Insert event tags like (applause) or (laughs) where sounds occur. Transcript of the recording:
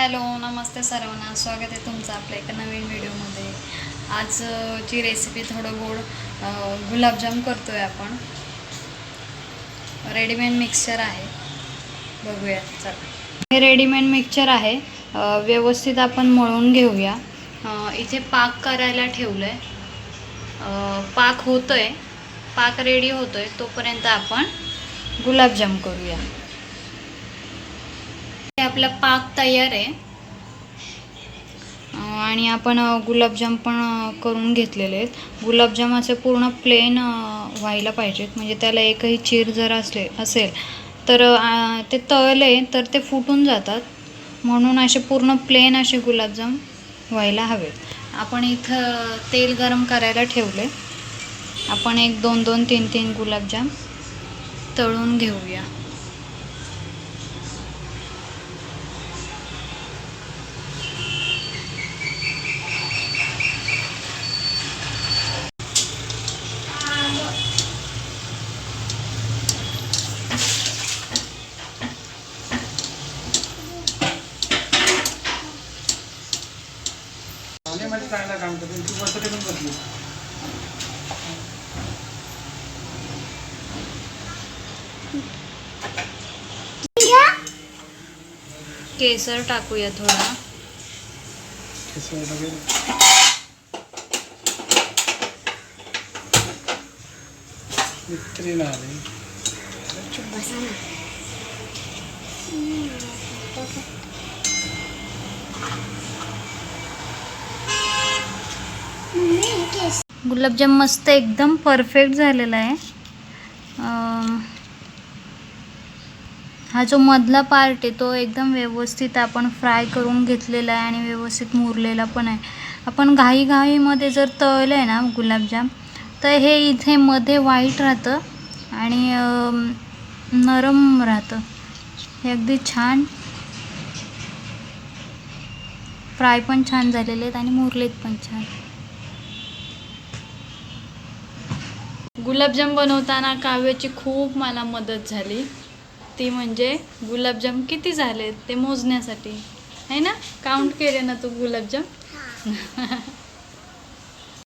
Hello नमस्ते सर्वांना. स्वागत आहे तुमचं आपल्या एका नवीन व्हिडिओमध्ये. आजची रेसिपी थोडं गोड गुलाबजाम करतो आहे आपण. रेडीमेड मिक्सचर आहे. बघूया चला. हे रेडीमेड मिक्सचर आहे. व्यवस्थित आपण मळून घेऊया. इथे पाक करायला ठेवलं आहे पाक होतो आहे पाक रेडी होतो आहे तोपर्यंत आपण गुलाबजाम करूया. आपला पाक तयार आहे. आणि आपण गुलाबजाम पण करून घेतलेले आहेत. गुलाबजाम असे पूर्ण प्लेन व्हायला पाहिजेत. म्हणजे त्याला एकही चीर जर असले असेल तर ते तळले तर ते फुटून जातात. म्हणून असे पूर्ण प्लेन असे गुलाबजाम व्हायला हवेत. आपण इथं तेल गरम करायला ठेवले. आपण एक दोन दोन तीन तीन गुलाबजाम तळून घेऊया. मध्ये चांगला काम करते तू बसते पण बसली केसर टाकूया थोडा। केसर ना। गुलाबजाम मस्त एकदम परफेक्ट झालेला आहे. हा जो मधला पार्ट आहे तो एकदम व्यवस्थित आपण फ्राय करून घेतलेला आहे आणि व्यवस्थित मुरलेला पण आहे. आपण घाई घाईमध्ये जर तळलं आहे ना गुलाबजाम तर हे इथे मध्ये वाईट राहतं आणि नरम राहतं. हे अगदी छान फ्राय पण छान झालेले आहेत आणि मुरलेत पण छान. गुलाबजाम बनवताना काव्याची खूप मला मदत झाली. ती म्हणजे गुलाबजाम किती झाले ते मोजण्यासाठी. आहे ना? काउंट केले ना तू गुलाबजाम? (laughs)